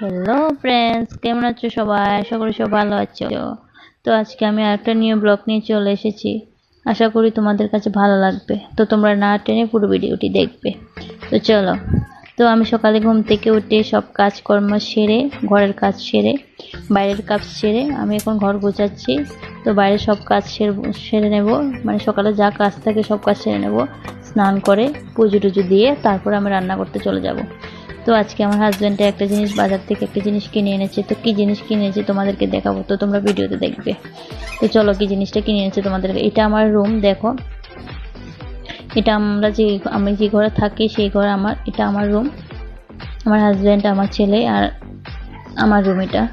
Hello friends কেমন আছো সবাই? আশা করি সব ভালো আছো। তো আজকে আমি আরেকটা নিউ ব্লগ নিয়ে চলে এসেছি। আশা করি তোমাদের কাছে ভালো লাগবে। তো তোমরা না টেনে পুরো ভিডিওটি দেখবে। তো চলো। তো আমি সকালে ঘুম থেকে উঠে সব কাজকর্ম সেরে, ঘরের কাজ সেরে, বাইরের কাজ সেরে আমি এখন ঘর গোছাচ্ছি। তো বাইরের সব কাজ সেরে সেরে নেব। মানে সকালে যা কাজ থাকে সব কাজ সেরে নেব। স্নান করে, পুজো টুজো দিয়ে তারপর আমি রান্না করতে চলে যাব। তো আজকে আমার হাজব্যান্ডে একটা জিনিস, বাজার থেকে একটা জিনিস কিনে এনেছে। তো কী জিনিস কিনে এনেছে তোমাদেরকে দেখাবো? তো তোমরা ভিডিওতে দেখবে। তো চলো কী জিনিসটা কিনে এনেছে তোমাদেরকে এটা আমার রুম দেখো। এটা আমরা যে, আমি যে ঘরে থাকি, সেই ঘরে আমার, এটা আমার রুম আমার হাজব্যান্ড আমার ছেলে আর আমার রুম এটা।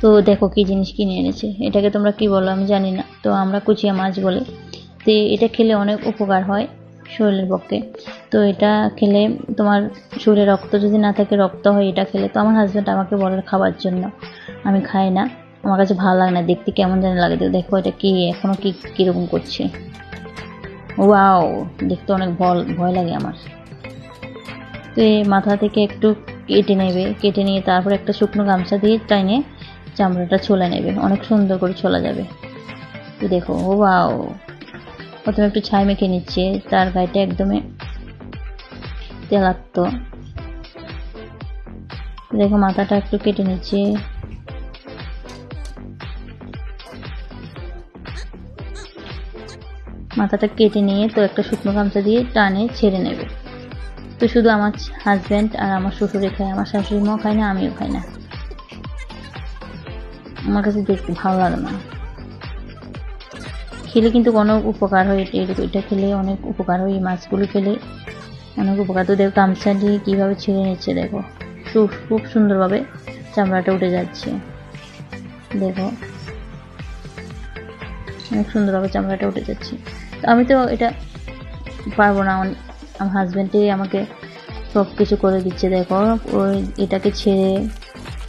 তো দেখো কি জিনিস কিনে এনেছে। এটাকে তোমরা কি বলো আমি জানি না। তো আমরা কুচিয়া মাছ বলে। তো এটা খেলে অনেক উপকার হয়। শরীরের পক্ষে। তো এটা খেলে তোমার শরীরে রক্ত যদি না থাকে, রক্ত হয় এটা খেলে, তো আমার হাজব্যান্ড আমাকে বলে খাবার জন্য। আমি খাই না। আমার কাছে ভালো লাগে না দেখতে, কেমন জানি লাগে। তো দেখো এটা কি এখনও কি কীরকম করছে। ওয়াও দেখতে অনেক ভয় লাগে আমার। তো এই মাথা থেকে একটু কেটে নেবে। কেটে নিয়ে তারপর একটা শুকনো গামছা দিয়ে টাইনে চামড়াটা ছোলা নেবে। অনেক সুন্দর করে ছোলা যাবে। তো দেখো, ও ওয়াও প্রথমে একটু ছাই মেখে নিচ্ছে, তার গায়েটা একদমই তেলাক্ত। দেখো, মাথাটা একটু কেটে নিচ্ছে। মাথাটা কেটে নিয়ে তো একটা শুকনো গামছা দিয়ে টানে ছেড়ে নেবে। তো শুধু আমার হাজব্যান্ড আর আমার শ্বশুরে খায়, আমার শাশুড়ি মাও খায় না, আমিও খাই না। আমার কাছে দেখতে ভালো লাগে না। খেলে কিন্তু অনেক উপকার হয়, এটা এটা খেলে অনেক উপকার হয়, এই মাছগুলো খেলে। অনেক উপকার। তো দেখো, গামছা দিয়ে কীভাবে ছেড়ে নিচ্ছে, দেখো। খুব খুব সুন্দরভাবে চামড়াটা উঠে যাচ্ছে। দেখো। অনেক সুন্দরভাবে চামড়াটা উঠে যাচ্ছে। তো আমি তো এটা পারব না। আমার হাজব্যান্ডই আমাকে সব কিছু করে দিচ্ছে, দেখো। ওই এটাকে ছেড়ে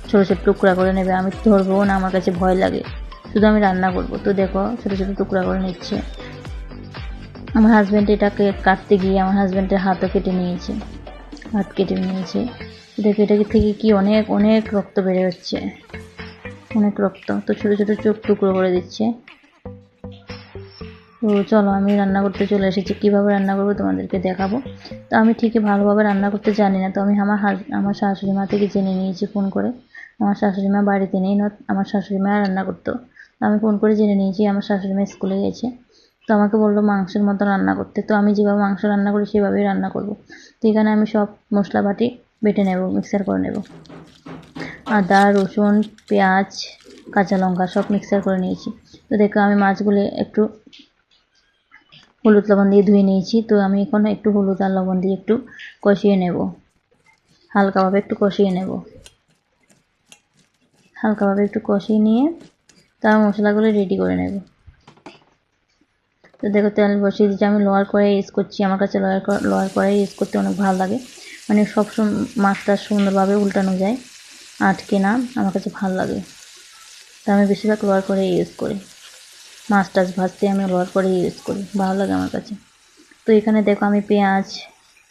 ছোটো ছোটো টুকরা করে নেবে। আমি ধরবো না, আমার কাছে ভয় লাগে। শুধু আমি রান্না করব। তো দেখো, ছোটো ছোটো টুকরা করে নিচ্ছে। আমার হাজব্যান্ড এটাকে কাটতে গিয়ে আমার হাজব্যান্ডের হাতও কেটে নিয়েছে, হাত কেটে নিয়েছে। দেখো এটাকে থেকে কি অনেক অনেক রক্ত বেড়ে হচ্ছে অনেক রক্ত। তো ছোটো ছোটো চোখ টুকরো করে দিচ্ছে। তো চলো, আমি রান্না করতে চলে এসেছি। কীভাবে রান্না করব তোমাদেরকে দেখাবো। তো আমি ঠিকই ভালোভাবে রান্না করতে জানি না। তো আমি আমার আমার শাশুড়ি মা থেকে জেনে নিয়েছি ফোন করে। আমার শাশুড়ি মা বাড়িতে নেই না আমার শাশুড়ি মা রান্না করতো। আমি ফোন করে জেনে নিয়েছি, আমার শাশুড়ি মা স্কুলে গেছে। তো আমাকে বলল মাংসের মতো রান্না করতে। তো আমি যেভাবে মাংস রান্না করি, সেভাবেই রান্না করব। তো এখানে আমি সব মশলা বাটি বেটে নেব, মিক্সার করে নেব। আদা, রসুন, পেঁয়াজ, কাঁচা লঙ্কা সব মিক্সার করে নিয়েছি। তো দেখো, আমি মাছগুলো একটু হলুদ লবণ দিয়ে ধুয়ে নিয়েছি। তো আমি এখন একটু হলুদ আর লবণ দিয়ে একটু কষিয়ে নেব। হালকাভাবে একটু কষিয়ে নেব। হালকাভাবে একটু কষিয়ে নিয়ে তার মশলাগুলো রেডি করে নেব। তো দেখো তেল বসিয়ে দিচ্ছি আমি লোয়ার করে ইউজ করছি। আমার কাছে লোয়ার লোয়ার করে ইউজ করতে অনেক ভালো লাগে। মানে সব মাছটা সুন্দরভাবে উল্টানো যায়, আটকে না, আমার কাছে ভালো লাগে। তো আমি বেশিরভাগ লোয়ার করে ইউজ করি। মাছ টাছ ভাজতে আমি লোয়ার করে ইউজ করি, ভালো লাগে আমার কাছে। তো এখানে দেখো আমি পেঁয়াজ,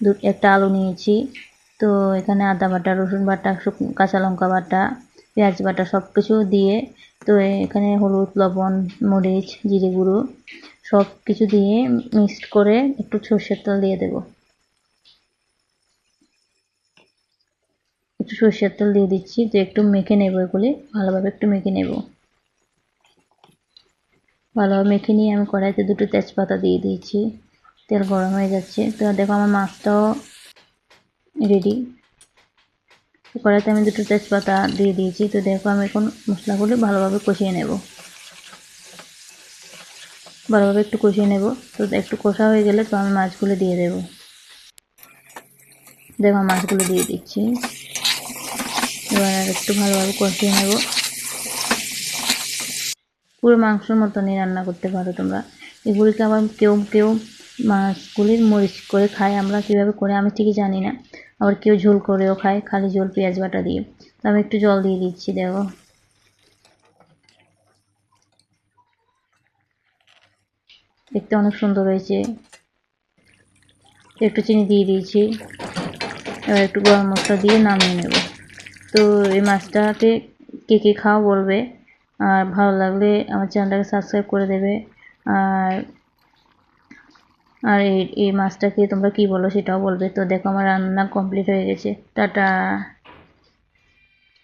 দু, একটা আলু নিয়েছি। তো এখানে আদা বাটা, রসুন বাটা কাঁচা লঙ্কা বাটা পেঁয়াজ বাটা সব কিছু দিয়ে, তো এখানে হলুদ, লবণ, মরিচ, জিরে গুঁড়ো সব কিছু দিয়ে মিক্সড করে একটু সর্ষের তেল দিয়ে দেব। একটু সর্ষের তেল দিয়ে দিচ্ছি, তো একটু মেখে নেব এগুলি, ভালোভাবে একটু মেখে নেব। ভালোভাবে মেখে নিয়ে আমি কড়াইতে দুটো তেজপাতা দিয়ে দিয়েছি। তেল গরম হয়ে যাচ্ছে। তো দেখো আমার মাছটাও রেডি কড়াইতে আমি দুটো তেজপাতা দিয়ে দিয়েছি। তো দেখো আমি এখন মশলাগুলো ভালোভাবে কষিয়ে নেব। ভালোভাবে একটু কষিয়ে নেব। তো একটু কষা হয়ে গেলে তো আমি মাছগুলো দিয়ে দেব। দেখো মাছগুলো দিয়ে দিচ্ছি। এবার একটু ভালোভাবে কষিয়ে নেব। পুরো মাংসর মতনই রান্না করতে পারো তোমরা। এগুলিকে আবার কেউ কেউ মাছগুলির মরিচ করে খায়। আমরা কীভাবে করে আমি ঠিকই জানি না। আবার কেউ ঝোল করেও খায়, খালি ঝোল, পেঁয়াজ বাটা দিয়ে। তো আমি একটু জল দিয়ে দিচ্ছি, দেখো। দেখতে অনেক সুন্দর হয়েছে। একটু চিনি দিয়ে দিয়েছি। এবার একটু গরম মশলা দিয়ে নামিয়ে নেব। তো এই মাছটাকে কে কে খাওয়া বলবে। আর ভালো লাগলে আমার চ্যানেলটাকে সাবস্ক্রাইব করে দেবে। আর আর এই মাছটাকে তোমরা কি বলো সেটাও বলবে। তো দেখো আমার রান্না কমপ্লিট হয়ে গেছে। টাটা।